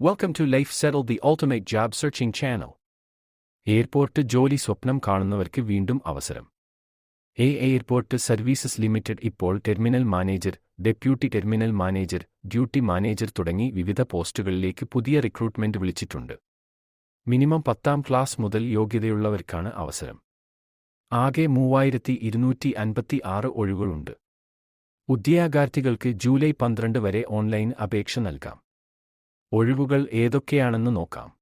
Welcome to Life settle the ultimate job searching channel. Airport ജോലി സ്വപ്നം കാണുന്നവർക്ക് വീണ്ടും അവസരം. എ എയർപോർട്ട് സർവീസസ് ലിമിറ്റഡ് ഇപ്പോൾ terminal manager deputy terminal manager duty manager തുടങ്ങി വിവിധ പോസ്റ്റുകളിലേക്ക് പുതിയ റിക്രൂട്ട്മെന്റ് വിളിച്ചിട്ടുണ്ട്. മിനിമം പത്താം ക്ലാസ് മുതൽ യോഗ്യതയുള്ളവർക്കാണ് അവസരം. ആകെ മൂവായിരത്തി ഇരുന്നൂറ്റി അൻപത്തി ആറ് ഒഴിവുകളുണ്ട്. ഉദ്യോഗാർത്ഥികൾക്ക് ജൂലൈ പന്ത്രണ്ട് വരെ ഓൺലൈൻ അപേക്ഷ നൽകാം. ഒഴിവുകൾ ഏതൊക്കെയാണെന്ന് നോക്കാം.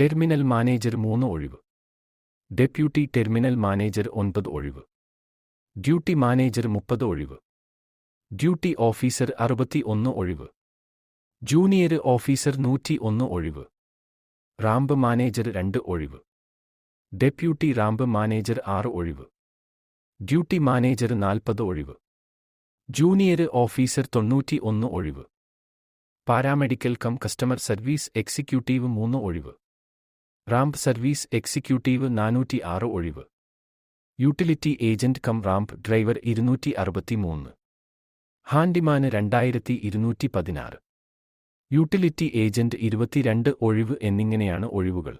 ടെർമിനൽ മാനേജർ മൂന്ന് ഒഴിവ്. ഡെപ്യൂട്ടി ടെർമിനൽ മാനേജർ ഒൻപത് ഒഴിവ്. ഡ്യൂട്ടി മാനേജർ മുപ്പത് ഒഴിവ്. ഡ്യൂട്ടി ഓഫീസർ അറുപത്തി ഒന്ന് ഒഴിവ്. ജൂനിയർ ഓഫീസർ നൂറ്റി ഒന്ന് ഒഴിവ്. റാമ്പ് മാനേജർ രണ്ട് ഒഴിവ്. ഡെപ്യൂട്ടി റാമ്പ് മാനേജർ ആറ് ഒഴിവ്. ഡ്യൂട്ടി മാനേജർ നാൽപ്പത് ഒഴിവ്. ജൂനിയർ ഓഫീസർ തൊണ്ണൂറ്റി ഒന്ന് ഒഴിവ്. Paramedical cum customer service executive മൂന്ന് ഒഴിവ്. റാംപ് സർവീസ് എക്സിക്യൂട്ടീവ് നാനൂറ്റി ആറ് ഒഴിവ്. Utility agent cum ramp driver ഇരുന്നൂറ്റി അറുപത്തി മൂന്ന് ഹാൻഡിമാന് രണ്ടായിരത്തി ഇരുന്നൂറ്റി പതിനാറ്. യൂട്ടിലിറ്റി ഏജന്റ് ഇരുപത്തിരണ്ട് ഒഴിവ് എന്നിങ്ങനെയാണ് ഒഴിവുകൾ.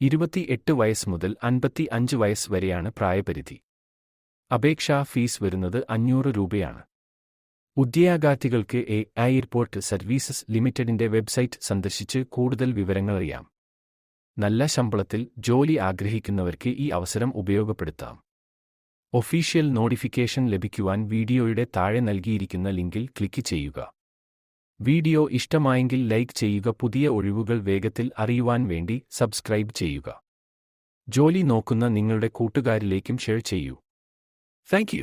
ഇരുപത്തിയെട്ട് വയസ്സ് മുതൽ അൻപത്തി അഞ്ച് വയസ്സ് വരെയാണ് പ്രായപരിധി. അപേക്ഷാ ഫീസ് വരുന്നത് അഞ്ഞൂറ് രൂപയാണ്. ഉദ്യോഗാർത്ഥികൾക്ക് എ ഐ എയർപോർട്ട് സർവീസസ് ലിമിറ്റഡിന്റെ വെബ്സൈറ്റ് സന്ദർശിച്ച് കൂടുതൽ വിവരങ്ങൾ അറിയാം. നല്ല ശമ്പളത്തിൽ ജോലി ആഗ്രഹിക്കുന്നവർക്ക് ഈ അവസരം ഉപയോഗപ്പെടുത്താം. ഒഫീഷ്യൽ നോട്ടിഫിക്കേഷൻ ലഭിക്കുവാൻ വീഡിയോയുടെ താഴെ നൽകിയിരിക്കുന്ന ലിങ്കിൽ ക്ലിക്ക് ചെയ്യുക. വീഡിയോ ഇഷ്ടമായെങ്കിൽ ലൈക്ക് ചെയ്യുക പുതിയ ഒഴിവുകൾ വേഗത്തിൽ അറിയുവാൻ വേണ്ടി സബ്സ്ക്രൈബ് ചെയ്യുക. ജോലി നോക്കുന്ന നിങ്ങളുടെ കൂട്ടുകാരിലേക്കും ഷെയർ ചെയ്യൂ. താങ്ക്